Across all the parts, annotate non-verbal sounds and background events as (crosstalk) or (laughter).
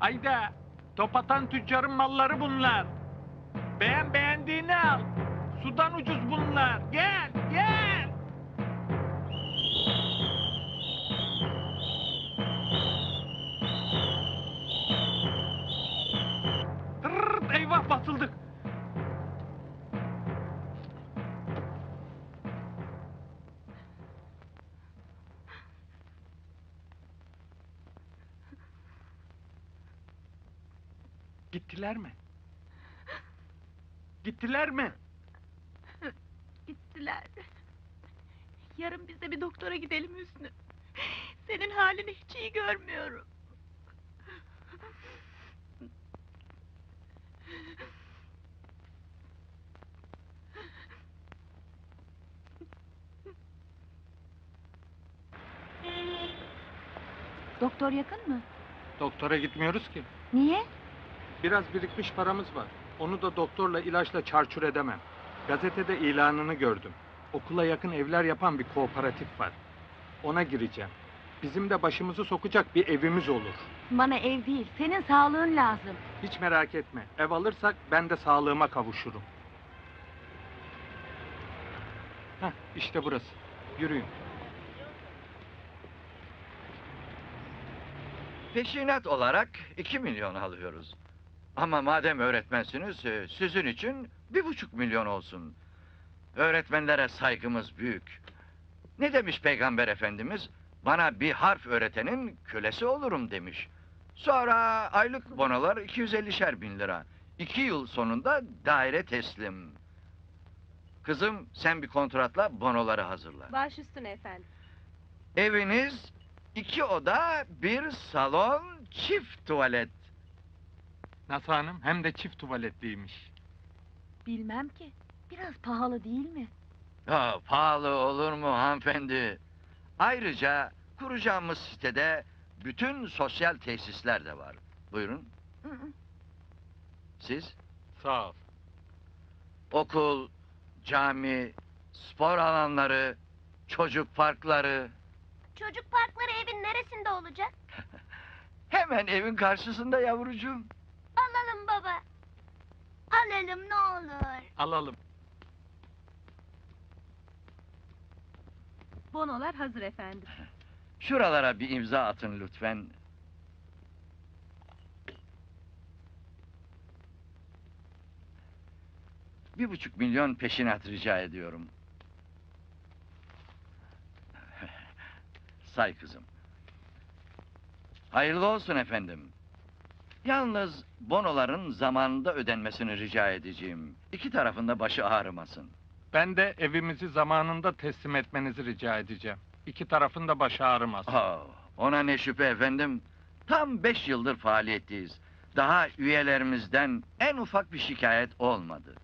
Hayda. Top atan tüccarın malları bunlar. Beğen beğendiğini al. Sudan ucuz bunlar. Gel. Gittiler mi? Gittiler mi? Gittiler. Yarın biz de bir doktora gidelim Hüsnü. Senin halini hiç iyi görmüyorum. Doktor yakın mı? Doktora gitmiyoruz ki. Niye? Biraz birikmiş paramız var. Onu da doktorla ilaçla çarçur edemem. Gazetede ilanını gördüm. Okula yakın evler yapan bir kooperatif var. Ona gireceğim. Bizim de başımızı sokacak bir evimiz olur. Bana ev değil, senin sağlığın lazım. Hiç merak etme. Ev alırsak ben de sağlığıma kavuşurum. Heh, işte burası. Yürüyün. Peşinat olarak 2 milyon alıyoruz. Ama madem öğretmensiniz, e, sizin için bir buçuk milyon olsun. Öğretmenlere saygımız büyük. Ne demiş Peygamber Efendimiz? Bana bir harf öğretenin kölesi olurum demiş. Sonra aylık bonolar 250'şer bin lira. İki yıl sonunda daire teslim. Kızım sen bir kontratla bonoları hazırla. Baş üstüne efendim. Eviniz iki oda, bir salon, çift tuvalet. Nasıl hanım? Hem de çift tuvaletliymiş. Bilmem ki. Biraz pahalı değil mi? Ya pahalı olur mu hanımefendi? Ayrıca kuracağımız sitede bütün sosyal tesisler de var. Buyurun Hı hı. siz. Sağ ol. Okul, cami, spor alanları, çocuk parkları. Çocuk parkları evin neresinde olacak? (laughs) Hemen evin karşısında yavrucuğum. Alalım baba. Alalım ne olur. Alalım. Bonolar hazır efendim. Şuralara bir imza atın lütfen. Bir buçuk milyon peşinat rica ediyorum. (laughs) Say kızım. Hayırlı olsun efendim. Yalnız bonoların zamanında ödenmesini rica edeceğim. İki tarafında başı ağrımasın. Ben de evimizi zamanında teslim etmenizi rica edeceğim. İki tarafın da başı ağrımaz. Aa, ona ne şüphe efendim. Tam beş yıldır faaliyetteyiz. Daha üyelerimizden en ufak bir şikayet olmadı.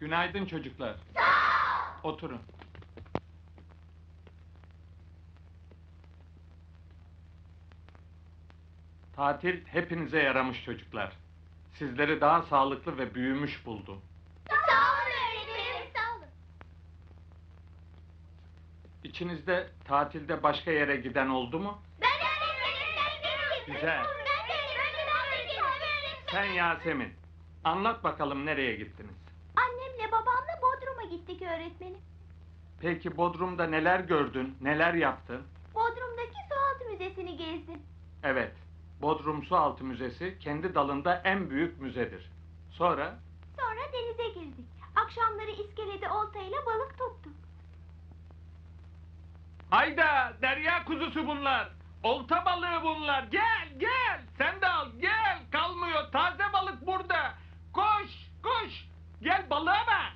Günaydın çocuklar. Oturun. Tatil hepinize yaramış çocuklar. Sizleri daha sağlıklı ve büyümüş buldum. Sağ olun öğretmenim. Sağ olun. İçinizde tatilde başka yere giden oldu mu? Ben öğretmenim. Ben gittim. Güzel. Ben de öğretmenim. Sen Yasemin. Anlat bakalım nereye gittiniz? Gittik öğretmenim. Peki Bodrum'da neler gördün, neler yaptın? Bodrum'daki sualtı müzesini gezdim. Evet, Bodrum Sualtı Müzesi kendi dalında en büyük müzedir. Sonra Sonra denize girdik. Akşamları iskelede oltayla balık tuttuk. Hayda derya kuzusu bunlar. Olta balığı bunlar. Gel gel. Sen de al gel. Kalmıyor. Taze balık burada. Koş koş. Gel balığa bak.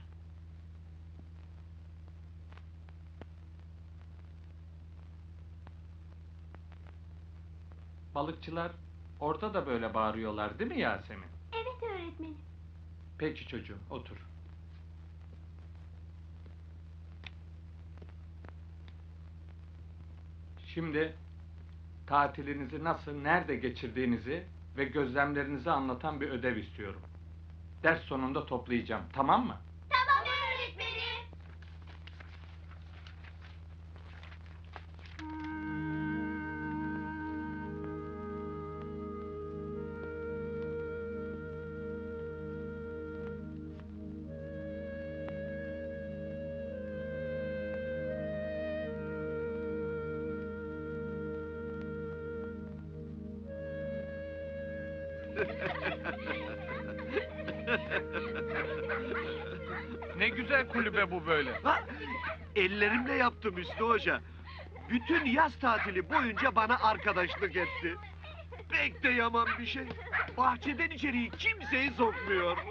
Balıkçılar orada da böyle bağırıyorlar değil mi Yasemin? Evet öğretmenim. Peki çocuğum otur. Şimdi tatilinizi nasıl, nerede geçirdiğinizi ve gözlemlerinizi anlatan bir ödev istiyorum. Ders sonunda toplayacağım, tamam mı? Ne güzel kulübe bu böyle. Ha, ellerimle yaptım Hüsnü Hoca. Bütün yaz tatili boyunca bana arkadaşlık etti. Pek de yaman bir şey. Bahçeden içeriği kimseyi sokmuyor. (laughs)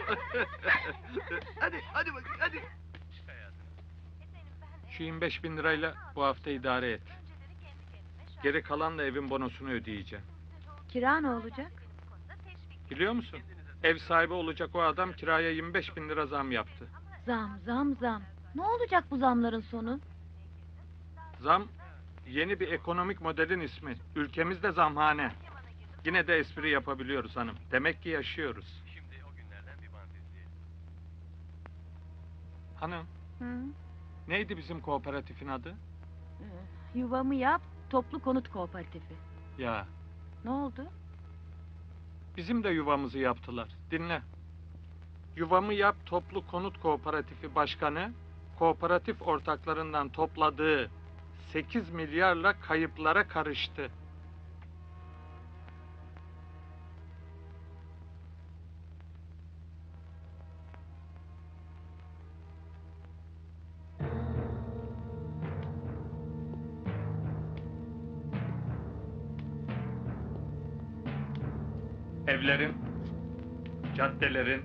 hadi, hadi bak, hadi. Şu 25 bin lirayla bu hafta idare et. Geri kalanla evin bonosunu ödeyeceğim. Kira ne olacak? Biliyor musun? Ev sahibi olacak o adam kiraya 25 bin lira zam yaptı. Zam zam zam. Ne olacak bu zamların sonu? Zam yeni bir ekonomik modelin ismi. Ülkemizde zamhane. Yine de espri yapabiliyoruz hanım. Demek ki yaşıyoruz. Hanım, Hı? neydi bizim kooperatifin adı? Ee, Yuvamı yap, toplu konut kooperatifi. Ya, Ne oldu? Bizim de yuvamızı yaptılar. Dinle. Yuvamı Yap Toplu Konut Kooperatifi Başkanı, kooperatif ortaklarından topladığı 8 milyarla kayıplara karıştı. Evlerin, caddelerin,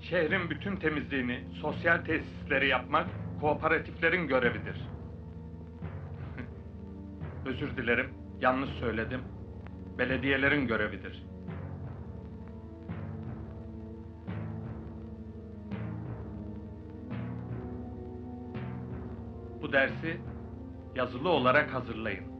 şehrin bütün temizliğini, sosyal tesisleri yapmak kooperatiflerin görevidir. (laughs) Özür dilerim, yanlış söyledim. Belediyelerin görevidir. Bu dersi yazılı olarak hazırlayın.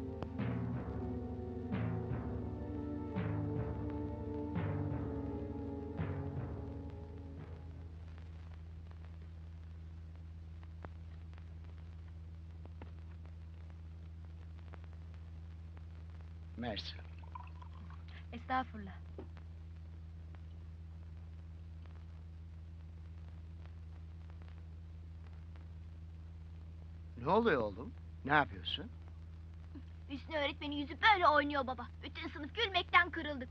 Ne oluyor oğlum? Ne yapıyorsun? Hüsnü öğretmenin yüzü böyle oynuyor baba. Bütün sınıf gülmekten kırıldık.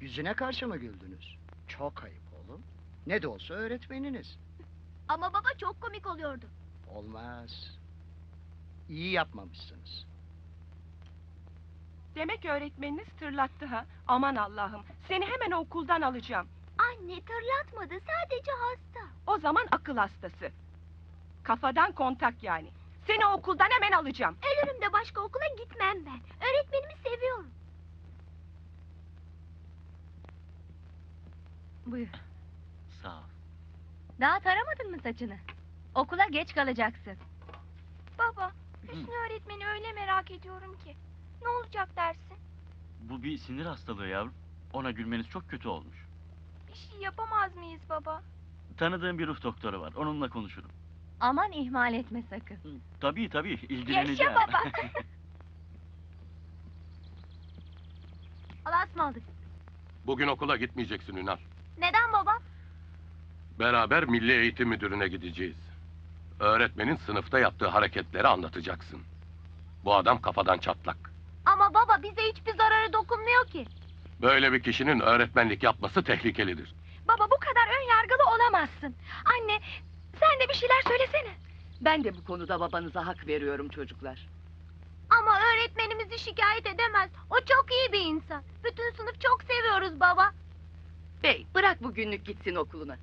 Yüzüne karşı mı güldünüz? Çok ayıp oğlum. Ne de olsa öğretmeniniz. (laughs) Ama baba çok komik oluyordu. Olmaz. İyi yapmamışsınız. Demek öğretmeniniz tırlattı ha. Aman Allah'ım. Seni hemen okuldan alacağım. Anne tırlatmadı sadece hasta. O zaman akıl hastası. Kafadan kontak yani. Seni okuldan hemen alacağım. Ölürüm de başka okula gitmem ben. Öğretmenimi seviyorum. Buyur. Sağ ol. Daha taramadın mı saçını? Okula geç kalacaksın. Baba, Hüsnü öğretmeni öyle merak ediyorum ki. Ne olacak dersin? Bu bir sinir hastalığı yavrum. Ona gülmeniz çok kötü olmuş. Bir şey yapamaz mıyız baba? Tanıdığım bir ruh doktoru var. Onunla konuşurum. Aman ihmal etme sakın. Tabii tabii ilgileneceğim. Yaşa baba. (laughs) Allah'a ısmarladık. Bugün okula gitmeyeceksin Ünal. Neden baba? Beraber Milli Eğitim Müdürü'ne gideceğiz. Öğretmenin sınıfta yaptığı hareketleri anlatacaksın. Bu adam kafadan çatlak. Ama baba bize hiçbir zararı dokunmuyor ki. Böyle bir kişinin öğretmenlik yapması tehlikelidir. Baba bu kadar ön yargılı olamazsın. Anne sen de bir şeyler söylesene. Ben de bu konuda babanıza hak veriyorum çocuklar. Ama öğretmenimizi şikayet edemez. O çok iyi bir insan. Bütün sınıf çok seviyoruz baba. Bey bırak bugünlük gitsin okuluna.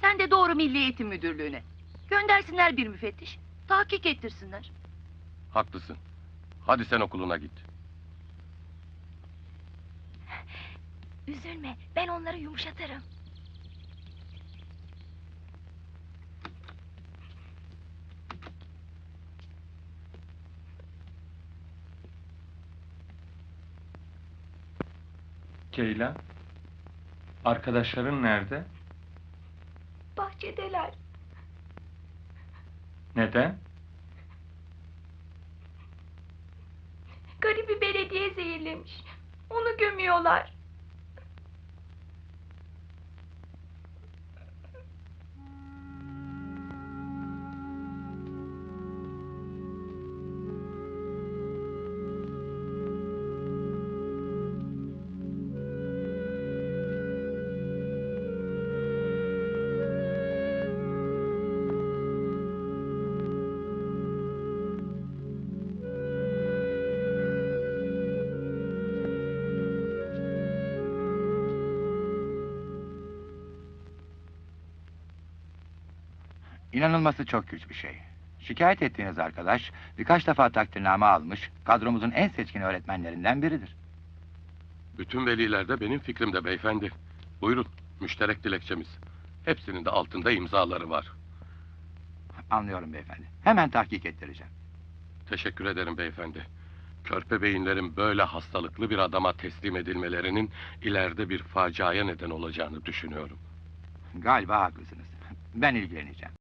Sen de doğru Milli Eğitim Müdürlüğü'ne. Göndersinler bir müfettiş. Tahkik ettirsinler. Haklısın. Hadi sen okuluna git. Üzülme ben onları yumuşatırım. Ceylan, arkadaşların nerede? Bahçedeler. Neden? Garibi belediye zehirlemiş. Onu gömüyorlar. İnanılması çok güç bir şey. Şikayet ettiğiniz arkadaş birkaç defa takdirname almış, kadromuzun en seçkin öğretmenlerinden biridir. Bütün veliler de benim fikrimde beyefendi. Buyurun, müşterek dilekçemiz. Hepsinin de altında imzaları var. Anlıyorum beyefendi. Hemen tahkik ettireceğim. Teşekkür ederim beyefendi. Körpe beyinlerin böyle hastalıklı bir adama teslim edilmelerinin ileride bir faciaya neden olacağını düşünüyorum. Galiba haklısınız. Ben ilgileneceğim.